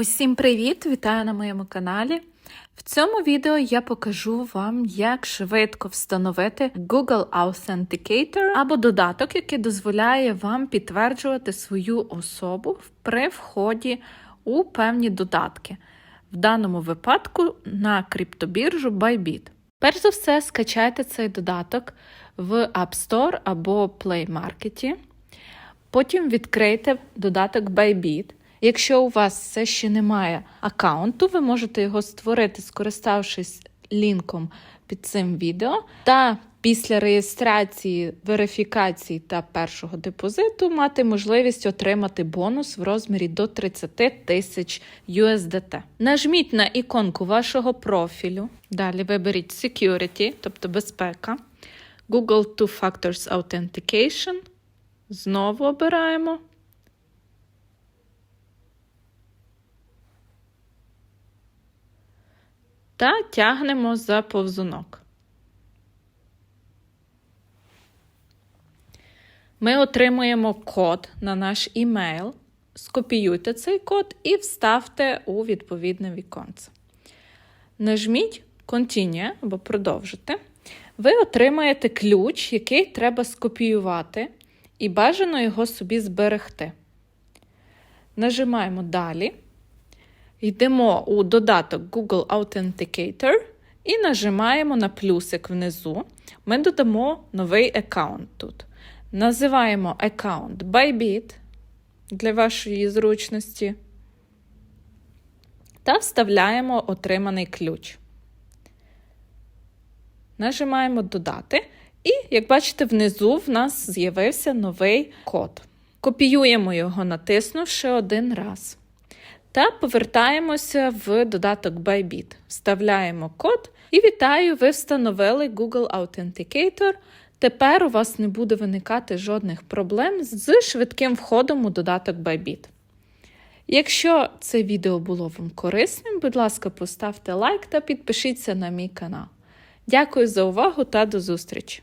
Усім привіт! Вітаю на моєму каналі. В цьому відео я покажу вам, як швидко встановити Google Authenticator або додаток, який дозволяє вам підтверджувати свою особу при вході у певні додатки, в даному випадку на криптобіржу Bybit. Перш за все, скачайте цей додаток в App Store або Play Market. Потім відкрийте додаток Bybit. Якщо у вас все ще немає аккаунту, ви можете його створити, скориставшись лінком під цим відео. Та після реєстрації, верифікації та першого депозиту мати можливість отримати бонус в розмірі до 30 тисяч USDT. Нажміть на іконку вашого профілю. Далі виберіть Security, тобто безпека, Google Two Factors Authentication. Знову обираємо. Та тягнемо за повзунок. Ми отримуємо код на наш імейл. Скопіюйте цей код і вставте у відповідне віконце. Нажміть Continue або продовжити. Ви отримаєте ключ, який треба скопіювати, і бажано його собі зберегти. Нажимаємо Далі. Йдемо у додаток Google Authenticator і нажимаємо на плюсик внизу. Ми додамо новий аккаунт тут. Називаємо аккаунт Bybit для вашої зручності. Та вставляємо отриманий ключ. Нажимаємо Додати. І, як бачите, внизу в нас з'явився новий код. Копіюємо його, натиснувши один раз. Та повертаємося в додаток Bybit. Вставляємо код і вітаю! Ви встановили Google Authenticator. Тепер у вас не буде виникати жодних проблем з швидким входом у додаток Bybit. Якщо це відео було вам корисним, будь ласка, поставте лайк та підпишіться на мій канал. Дякую за увагу та до зустрічі!